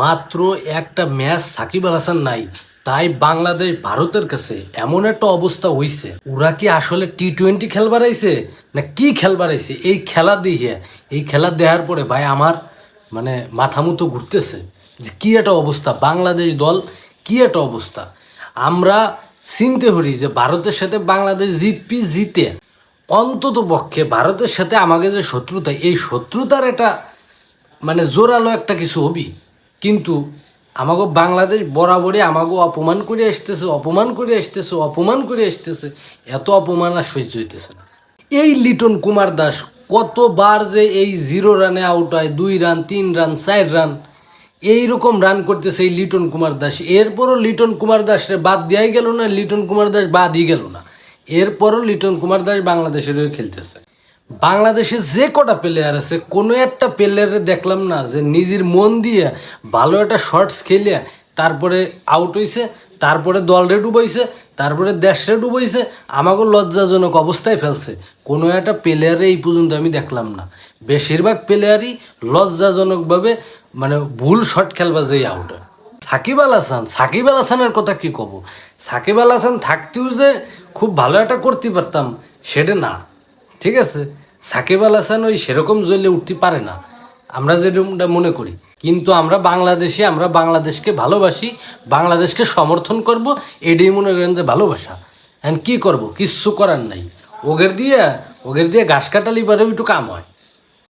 মাত্র একটা ম্যাচ সাকিব আল হাসান নাই, তাই বাংলাদেশ ভারতের কাছে এমন একটা অবস্থা হইছে। ওরা কি আসলে টি টোয়েন্টি খেলবার আইছে না কি খেলবার আইছে এই খেলা দিয়ে এই খেলা দেখার পরে ভাই আমার মানে মাথা মতো ঘুরতেছে যে কি একটা অবস্থা, বাংলাদেশ দল কি একটা অবস্থা। আমরা চিনতে হরি যে ভারতের সাথে বাংলাদেশ জিতপি জিতে। অন্তত পক্ষে ভারতের সাথে আমাকে যে শত্রুতা, এই শত্রুতার একটা মানে জোরালো একটা কিছু হবি। কিন্তু আমাকে বাংলাদেশ বরাবরই আমাকে অপমান করে আসতেছে, অপমান করে আসতেছে, অপমান করে আসতেছে, এত অপমান আর সহ্য হইতেছে না। এই লিটন কুমার দাস কতবার যে এই জিরো রানে আউট হয়, দুই রান, তিন রান, চার রান, এইরকম রান করতেছে এই লিটন কুমার দাস। এরপরও লিটন কুমার দাসরে বাদ দেওয়াই গেল না, লিটন কুমার দাস বাদই গেল না। এরপরও লিটন কুমার দাস বাংলাদেশের হয়ে খেলতেছে। বাংলাদেশে যে কটা প্লেয়ার আছে, কোনো একটা প্লেয়ারে দেখলাম না যে নিজের মন দিয়ে ভালো একটা শর্টস খেলিয়া তারপরে আউট হয়েছে তারপরে দলরে ডুবাইছে, তারপরে দেশরে ডুবাইছে আমাকে লজ্জাজনক অবস্থায় ফেলছে। কোনো একটা প্লেয়ারে এই পর্যন্ত আমি দেখলাম না। বেশিরভাগ প্লেয়ারই লজ্জাজনকভাবে মানে ভুল শট খেলবা যেই আউট সাকিব আল হাসান, সাকিব আল হাসানের কথা কি কব? সাকিব আল হাসান থাকতেও যে খুব ভালো একটা করতে পারতাম সেটা না। ঠিক আছে? সাকিব আল হাসান ওই সেরকম জ্বলে উঠতে পারে না। আমরা যেরকমটা মনে করি। কিন্তু আমরা বাংলাদেশে, আমরা বাংলাদেশকে ভালোবাসি, বাংলাদেশকে সমর্থন করব, এটাই মনে করেন যে ভালোবাসা। এখন কি করব? কিচ্ছু করার নাই। ওগের দিয়ে ওগের দিয়ে গাছ কাটালি পারে একটু কাম হয়।